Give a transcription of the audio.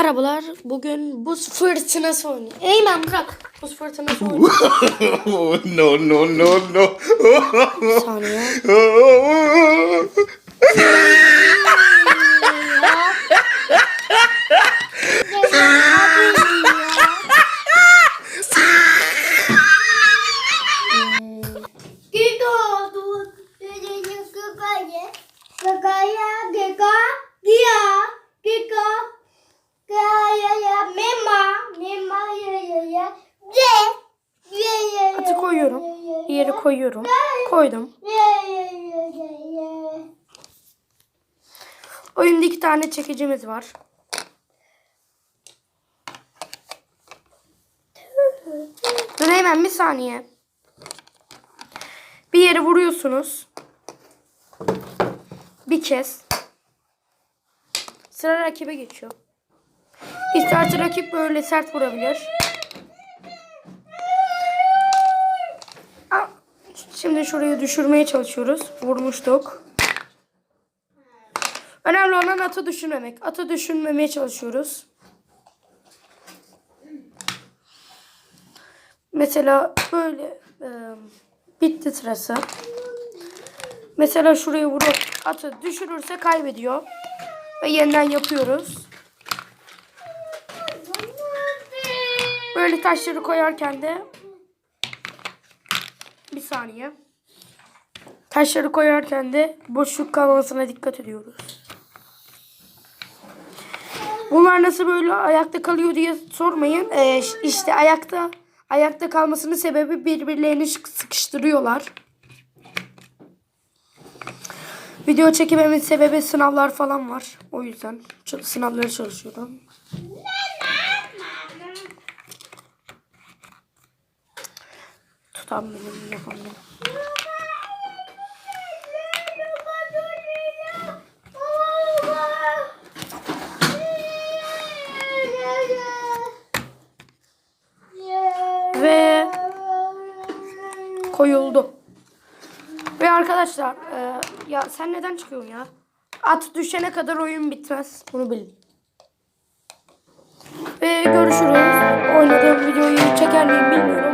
Merhabalar. Bugün buz fırtınası oynuyor. Eymen bırak. Buz fırtınası oynuyor. no, no, no, no. Bir saniye. Giga du dedi gagaya gagaya giga gia giga gaya ya mema mema ya ya ya ye ye ye Atı koyuyorum. Yere koyuyorum. Koydum. Oyunda iki tane çekicimiz var. Dur hemen bir saniye. Bir yere vuruyorsunuz. Bir kez. Sıra rakibe geçiyor. İsterse rakip böyle sert vurabilir. Şimdi şurayı düşürmeye çalışıyoruz. Vurmuştuk. Önemli olan atı düşürmemek. Atı düşürmemeye çalışıyoruz. Mesela böyle e, bitti sırası. Mesela şuraya vurup atı düşürürse kaybediyor. Ve yeniden yapıyoruz. Böyle taşları koyarken de bir saniye. Taşları koyarken de boşluk kalmasına dikkat ediyoruz. Bunlar nasıl böyle ayakta kalıyor diye sormayın. Ee, işte ayakta ayakta kalmasının sebebi birbirlerini sık- sıkıştırıyorlar. Video çekememin sebebi sınavlar falan var. O yüzden sınavlara çalışıyorum. Benim yapamıyorum. Ve koyuldu. Ve arkadaşlar e, ya sen neden çıkıyorsun ya? At düşene kadar oyun bitmez. Bunu bilin. Ve görüşürüz. Oynadığım videoyu çeker miyim bilmiyorum.